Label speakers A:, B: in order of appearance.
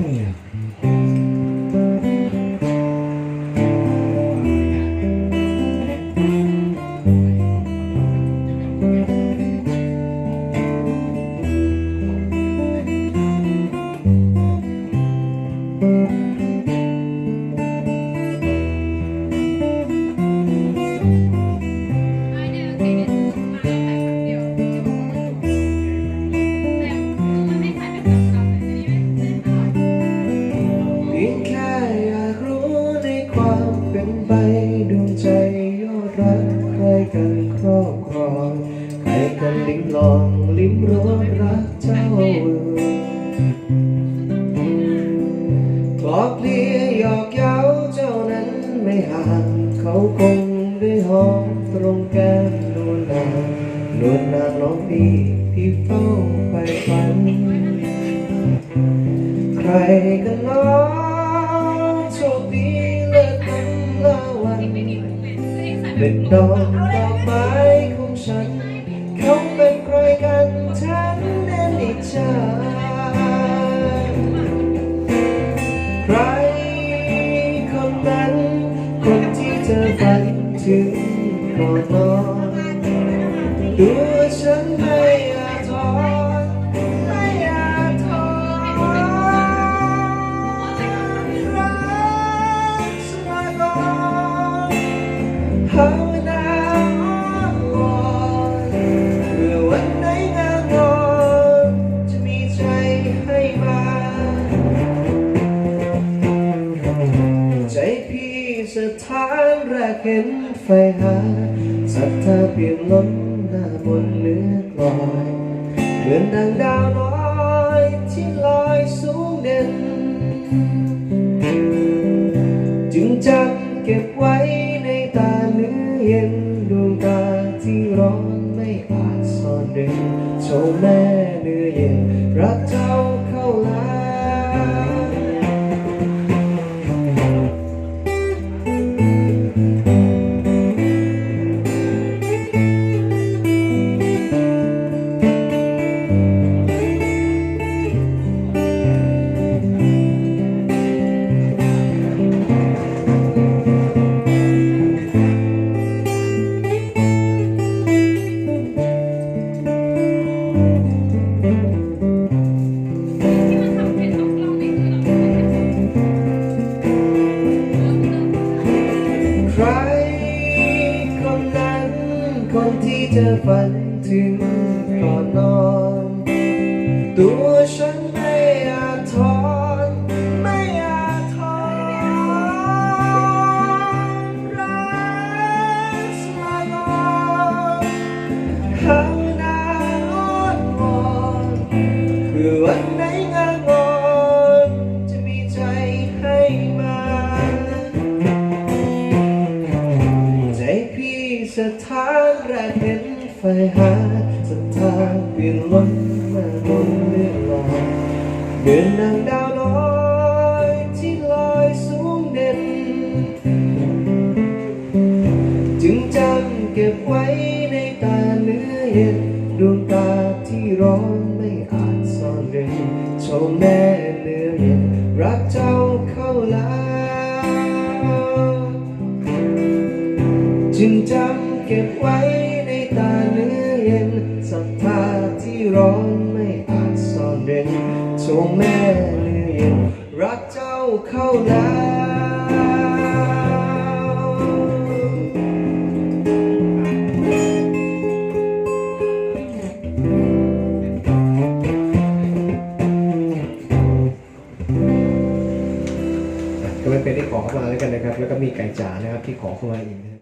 A: เกันลิ้มลองลิ้มรสรักเจ้ากลอกเลียหยอกเย้าเจ้านั้นไม่ห่างเขาคงได้หอมตรงแก้มนวลนางนวลนางน้องพี่ที่เฝ้าไปฝัน ใครกันเนาะโชคดีเลิศกันละวันเป็นดอก น่นิจใครคนนั้น คนที่เธอฝันถึงก่อนนอนตัวฉันไม่อาจทนไม่อาจทนรักสลายก่อน เห็นไฟหาศรัทธาเปลี่ยนล้นหน้าบนเลือกลอยเหมือนดังดาวน้อยที่ลอยสูงเด่น จึงจำเก็บไว้ในตาเนื้อเย็นดวงตาที่ร้อนไม่อาจซ่อนเร้นโชว์แม่เนื้อเย็นรักเจ้า คนที่เธอฝันถึงก่อนนอนตัว เห็นไฟหาสถาเปลี่ยนล้นมาบนเรือลอยเดินนางดาวน้อยที่ลอยสูงเด่น จึงจำเก็บไว้ในตาเนื้อเย็นดวงตาที่ร้อนไม่อาจซ่อนเร้นชมแม่เนื้อเย็นรักเจ้าเข้าลาจึงจำเก็บไว้ ที่ร้อนไม่อาจซ่อนเร้นชมแม่เนื้อเย็นรักเจ้าเข้าแล้วก็ไม่เป็นที่ขอเข้ามาแล้วกันนะครับ แล้วก็มีไก่จ๋านะครับที่ขอเข้ามาอีก